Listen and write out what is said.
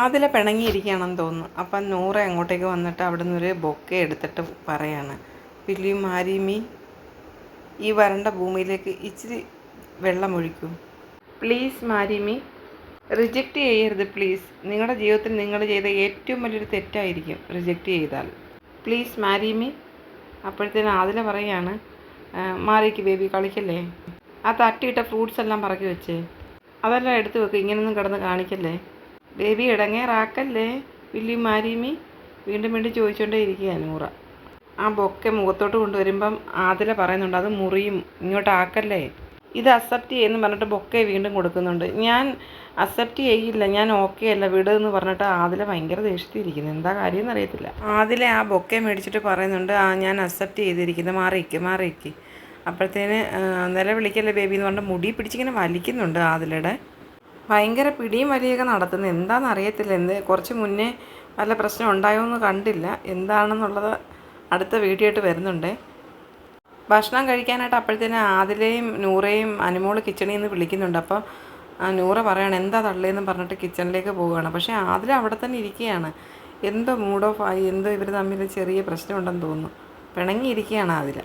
ആദില പിണങ്ങിയിരിക്കുകയാണെന്ന് തോന്നുന്നു. അപ്പം നൂറ അങ്ങോട്ടേക്ക് വന്നിട്ട് അവിടെ നിന്നൊരു ബൊക്കെ എടുത്തിട്ട് പറയാണ്. പില്ലി മാരിമി ഈ വരണ്ട ഭൂമിയിലേക്ക് ഇച്ചിരി വെള്ളം ഒഴിക്കൂ. പ്ലീസ് മാരിമി റിജക്റ്റ് ചെയ്യരുത് പ്ലീസ്. നിങ്ങളുടെ ജീവിതത്തിൽ നിങ്ങൾ ചെയ്ത ഏറ്റവും വലിയൊരു തെറ്റായിരിക്കും റിജക്റ്റ് ചെയ്താൽ. പ്ലീസ് മാരിമി അപ്പോഴത്തേനും ആദില പറയാണ് "ആ, മാറിക്ക് ബേബി കളിക്കല്ലേ? ആ തട്ടിയിട്ട ഫ്രൂട്ട്സ് എല്ലാം പറക്കി വെച്ചേ. അതെല്ലാം എടുത്തു വെക്കും ഇങ്ങനെയൊന്നും കിടന്ന് കാണിക്കല്ലേ? ബേബി ഇടങ്ങേറാക്കല്ലേ വില്ലി മാരിമി? വീണ്ടും വീണ്ടും ചോദിച്ചുകൊണ്ടേ ഇരിക്കുക നൂറ. ആ ബൊക്കെ മുഖത്തോട്ട് കൊണ്ടുവരുമ്പം ആതില പറയുന്നുണ്ട് അത് മുറിയും ഇങ്ങോട്ട് ആക്കല്ലേ? ഇത് അക്സെപ്റ്റ് ചെയ്യുന്നു പറഞ്ഞിട്ട് ബൊക്കെ വീണ്ടും കൊടുക്കുന്നുണ്ട്. ഞാൻ അക്സെപ്റ്റ് ചെയ്യില്ല ഞാൻ ഓക്കെ അല്ല വിട് എന്ന് പറഞ്ഞിട്ട് ആതില ഭയങ്കര ദേഷ്യത്തിരിക്കുന്നു എന്താ കാര്യം എന്നറിയത്തില്ല. ആതില ആ ബൊക്കെ മേടിച്ചിട്ട് പറയുന്നുണ്ട് ആ ഞാൻ അക്സെപ്റ്റ് ചെയ്തിരിക്കുന്നത് മാറിയിക്ക് മാറിയിക്ക് അപ്പോഴത്തേന് നിലവിളിക്കല്ലേ ബേബി എന്ന് പറഞ്ഞിട്ട് മുടി പിടിച്ചിങ്ങനെ വലിക്കുന്നുണ്ട് ആതിലയുടെ ഭയങ്കര പിടിയും വലിയൊക്കെ നടത്തുന്നത് എന്താണെന്ന് അറിയത്തില്ല. എന്ത് കുറച്ച് മുന്നേ വല്ല പ്രശ്നം ഉണ്ടായോ എന്ന് കണ്ടില്ല. എന്താണെന്നുള്ളത് അടുത്ത വീഡിയോ ആയിട്ട് വരുന്നുണ്ട്. ഭക്ഷണം കഴിക്കാനായിട്ട് അപ്പോഴത്തേന് ആദിലയും നൂറയും അനുമോൾ കിച്ചണിൽ നിന്ന് വിളിക്കുന്നുണ്ട്. അപ്പോൾ ആ നൂറ പറയാണ് എന്താ തള്ളേന്ന് പറഞ്ഞിട്ട് കിച്ചണിലേക്ക് പോവുകയാണ്. പക്ഷേ ആദില അവിടെ തന്നെ ഇരിക്കുകയാണ്. എന്തോ മൂഡ് ഓഫ് ആയി. എന്തോ ഇവർ തമ്മിൽ ചെറിയ പ്രശ്നമുണ്ടെന്ന് തോന്നുന്നു. പിണങ്ങിയിരിക്കുകയാണ് ആദില.